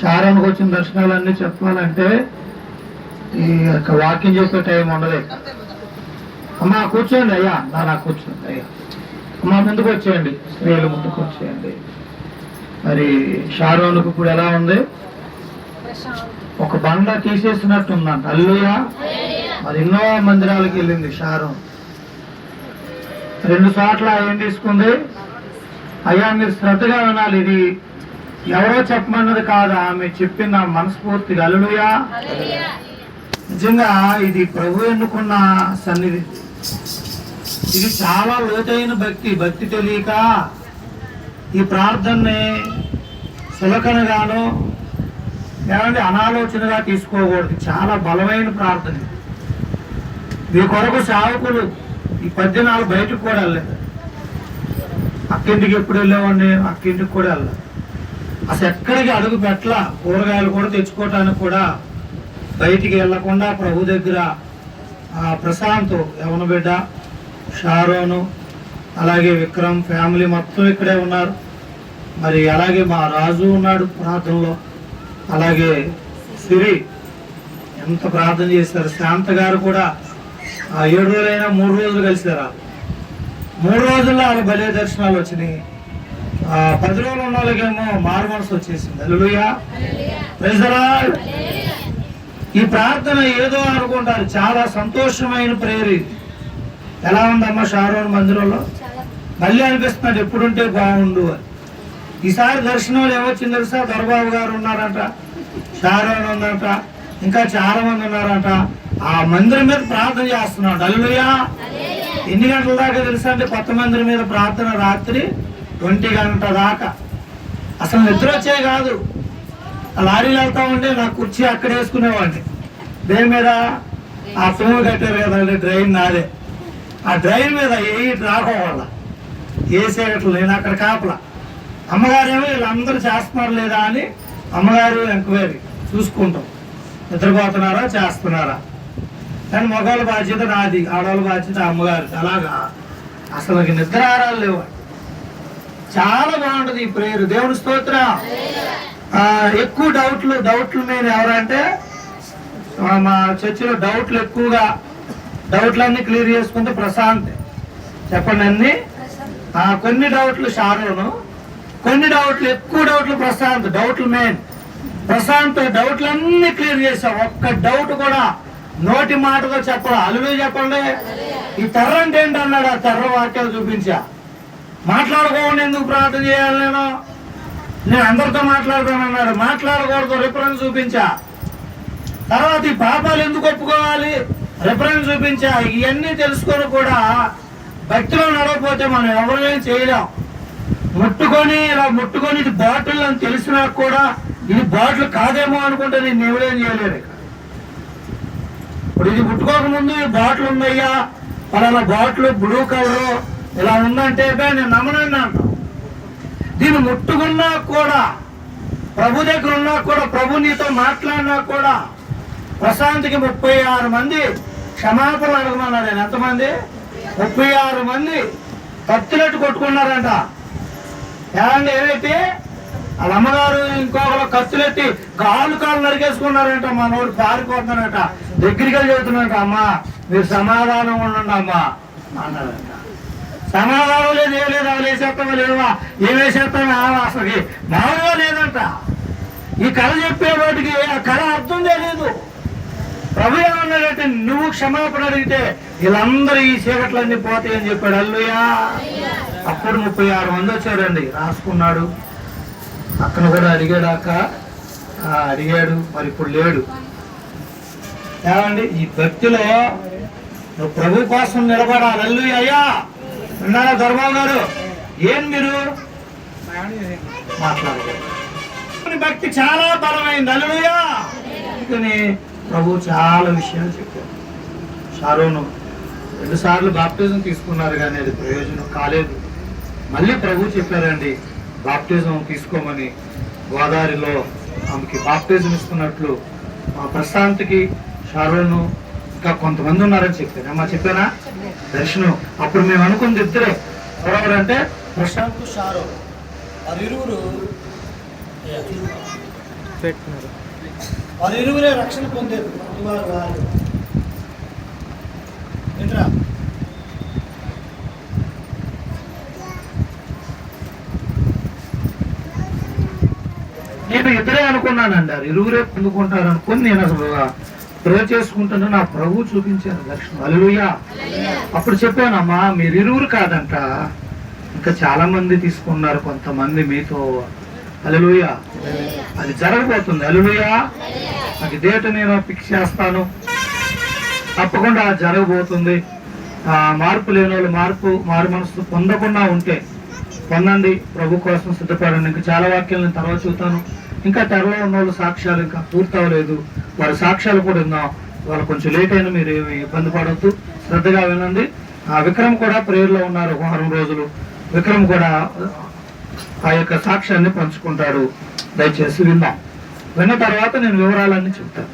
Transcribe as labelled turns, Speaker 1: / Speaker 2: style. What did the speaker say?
Speaker 1: శారానికి వచ్చిన దర్శనాలన్నీ చెప్పాలంటే ఈ యొక్క వాకింగ్ చేసే టైం ఉండదు. అమ్మా కూర్చోండి అయ్యా. నా కూర్చోండి అయ్యా. అమ్మా ముందుకు వచ్చేయండి. స్త్రీలు ముందుకు వచ్చేయండి. మరి షారోన్కు ఇప్పుడు ఎలా ఉంది? ఒక బండ తీసేసినట్టు ఉందంట. అల్లుయా. మరి ఎన్నో మందిరాలకు వెళ్ళింది షారోన్. రెండు చోట్ల ఏం తీసుకుంది? అయ్యా మీరు శ్రద్ధగా వినాలి. ఇది ఎవరో చెప్పమన్నది కాదు ఆమె చెప్పింది ఆ మనస్ఫూర్తిగా. అల్లుయా నిజంగా ఇది ప్రభు ఎన్నుకున్న సన్నిధి. ఇది చాలా లోతైన భక్తి. భక్తి తెలియక ఈ ప్రార్థనని సులకనగాను ఏమంటే అనాలోచనగా తీసుకోకూడదు. చాలా బలమైన ప్రార్థన. మీ కొరకు సేవకులు ఈ పద్యనాలు బయటకు కూడా వెళ్ళలేదు. అక్కింటికి ఎప్పుడు వెళ్ళేవాడిని? అక్కింటికి కూడా వెళ్ళలేదు. అసలు ఎక్కడికి అడుగు పెట్టల? కూరగాయలు కూడా తెచ్చుకోవటానికి కూడా బయటికి వెళ్ళకుండా ప్రభు దగ్గర ఆ ప్రశాంత్ యవన బిడ్డ షారోను అలాగే విక్రమ్ ఫ్యామిలీ మొత్తం ఇక్కడే ఉన్నారు. మరి అలాగే మా రాజు ఉన్నాడు ప్రార్థనలో. అలాగే సిరి ఎంత ప్రార్థన చేశారు? శాంత గారు కూడా ఆ ఏడు రోజులైనా మూడు రోజులు కలిసారా మూడు రోజుల్లో ఆమె బలే దర్శనాలు వచ్చినాయి. ఆ పది రోజులు ఉన్న వాళ్ళకేమో మారు మనసు వచ్చేసింది. అల్లుయా ఈ ప్రార్థన ఏదో అనుకుంటారు. చాలా సంతోషమైన ప్రేయర్ ఇది. ఎలా ఉందమ్మా షారోన్ మందిరంలో? మళ్ళీ అనిపిస్తున్నాడు ఎప్పుడుంటే బాగుండు అని. ఈసారి దర్శనంలో ఏమొచ్చింది తెలుసా? దొరబాబు గారు ఉన్నారంట షారోన్ ఉందంట ఇంకా చాలా మంది ఉన్నారంట. ఆ మందిరం మీద ప్రార్థన చేస్తున్నాడు. అల్లుయా ఎన్ని గంటల దాకా తెలుసా అంటే కొత్త మందిరం మీద ప్రార్థన రాత్రి ఒంటి గంట దాకా అసలు నిద్ర వచ్చే కాదు. ఆ లారీలు వెళ్తా ఉంటే నా కుర్చీ అక్కడ వేసుకునేవాడిని. దేని మీద? ఆ తూము కట్టారు కదండి డ్రైన్ నాదే. ఆ డ్రైన్ మీద ఏ రాకోవాల వేసేటట్లు నేను అక్కడ కాపలా. అమ్మగారేమో వీళ్ళందరూ చేస్తున్నారు లేదా అని అమ్మగారు ఎంక్వైరీ చూసుకుంటాం. నిద్రపోతున్నారా చేస్తున్నారా? కానీ మగవాళ్ళ బాధ్యత నాది ఆడవాళ్ళ బాధ్యత అమ్మగారు అలాగా? అసలు నిద్ర ఆరాలు లేవు. చాలా బాగుంటది ఈ ప్రేయర్ దేవుని స్తోత్ర. ఎక్కువ డౌట్లు డౌట్లు మీరు ఎవరంటే మా చర్చిలో డౌట్లు ఎక్కువగా డౌట్లన్నీ క్లియర్ చేసుకుంటే ప్రశాంత్. చెప్పండి అన్ని. కొన్ని డౌట్లు షారోను కొన్ని డౌట్లు ఎక్కువ డౌట్లు ప్రశాంత్. డౌట్లు మెయిన్ ప్రశాంత్ డౌట్లన్నీ క్లియర్ చేసాం ఒక్క డౌట్ కూడా నోటి మాటతో చెప్పడం అలువే చెప్పండి. ఈ తెర్ర అంటే ఏంటి అన్నాడు ఆ తెర్ర వాక్యాలు చూపించా. మాట్లాడుకోకుండా ఎందుకు ప్రార్థన చేయాలి నేను? నేను అందరితో మాట్లాడతానన్నాడు మాట్లాడకూడదు రిఫరెన్స్ చూపించా. తర్వాత ఈ పాపాలు ఎందుకు ఒప్పుకోవాలి? రిఫరెన్స్ చూపించా. ఇవన్నీ తెలుసుకొని కూడా భక్తిలో నడవకపోతే మనం ఎవరేం చేయలేం. ముట్టుకొని ఇలా ముట్టుకొని ఇది బాటిల్ అని తెలిసినా కూడా ఇది బాటిల్ కాదేమో అనుకుంటే నేను ఎవరేం చేయలేదు ఇప్పుడు ఇది ముట్టుకోకముందు ఈ బాటిల్ ఉందయ్యా. పలానా బాటిల్ బ్లూ కలర్ ఇలా ఉందంటే నేను నమ్మనండి అంటాం దీన్ని ముట్టుకున్నా కూడా ప్రభు దగ్గర ఉన్నా కూడా ప్రభు నీతో మాట్లాడినా కూడా ప్రశాంత్కి ముప్పై ఆరు మంది క్షమాపణలు అడగమన్నాడు నేను ఎంతమంది? ముప్పై ఆరు మంది కత్తిలట్టు కొట్టుకున్నారంట. ఏమండి ఏదైతే వాళ్ళ అమ్మగారు ఇంకొకరు కత్తులెట్టి కాళ్ళు కాళ్ళు నరికేసుకున్నారంట. మా నోడు పారిపోతున్నారట దగ్గరికి వెళ్ళి చెబుతున్నారట అమ్మా మీరు సమాధానం ఉండండి అమ్మా. అన్నారంట సమాధానం లేదు ఏం లేదు అవి వేసేస్తామా లేవా? ఏం వేసేస్తామా అసలు మామూలుగా లేదంట. ఈ కళ చెప్పే వాటికి ఆ కళ అర్థం తెలియదు ప్రభు ఏమన్నాడంటే నువ్వు క్షమాపణ అడిగితే వీళ్ళందరూ ఈ చీకట్లన్నీ పోతాయని చెప్పాడు. అల్లుయా. అప్పుడు ముప్పై ఆరు మంది వచ్చారండి. రాసుకున్నాడు. అక్కడ కూడా అడిగాడాక ఆ, అడిగాడు. మరి ఇప్పుడు లేడు. ఏమండి? ఈ భక్తిలో నువ్వు ప్రభు కోసం నిలబడాలి. అల్లు అయ్యా! ఉన్నారా ధర్మం గారు ఏం మీరు? మాట్లాడకూడదు భక్తి చాలా బలమైంది. అల్లుయా అందుకని ప్రభు చాలా విషయాలు చెప్పారు. షారోను రెండు సార్లు బాప్టిజం తీసుకున్నారు కానీ అది ప్రయోజనం కాలేదు. మళ్ళీ ప్రభు చెప్పారండి బాప్టిజం తీసుకోమని గోదావరిలో ఆమెకి బాప్టిజం ఇస్తున్నట్లు. మా ప్రశాంత్కి షారోను ఇంకా కొంతమంది ఉన్నారని చెప్పాను. అమ్మా చెప్పానా? దర్శనం. అప్పుడు మేము అనుకుంది ఇద్దరే ఎవరెవరంటే ప్రశాంత్ షారో.
Speaker 2: వారిరువురు పెట్టుకున్నారు
Speaker 1: వారు ఇరువురే రక్షణ వారు వారు ఏంట్రా? నేను ఇద్దరే అనుకున్నానండి. అది ఇరువురే పొందుకుంటారు అనుకుని నేను అసలు ప్రే చేసుకుంటాను నా ప్రభు చూపించాను దర్శనం అలుయా అప్పుడు చెప్పానమ్మా మీరు ఇరువురు కాదంట. ఇంకా చాలా మంది తీసుకున్నారు కొంతమంది మీతో. అలలుయా అది జరగబోతుంది. అలలుయా అది డేట్ నేను ఫిక్స్ చేస్తాను. తప్పకుండా జరగబోతుంది. ఆ మార్పు లేని వాళ్ళు మార్పు మారు మనసు పొందకుండా ఉంటే పొందండి. ప్రభు కోసం సిద్ధపడండి. ఇంకా చాలా వాక్యాలు నేను తర్వాత చూస్తాను ఇంకా తెరలో ఉన్న వాళ్ళు సాక్ష్యాలు ఇంకా పూర్తవలేదు. వారి సాక్ష్యాలు కూడా ఉందాం వాళ్ళు కొంచెం లేట్ అయినా మీరు ఏమి ఇబ్బంది పడవద్దు శ్రద్ధగా వినండి. ఆ విక్రమ్ కూడా ప్రేయర్లో ఉన్నారు వారం రోజులు. విక్రమ్ కూడా ఆ యొక్క సాక్ష్యాన్ని పంచుకుంటాడు. దయచేసి విందాం విన్న తర్వాత నేను వివరాలన్నీ చెప్తాను.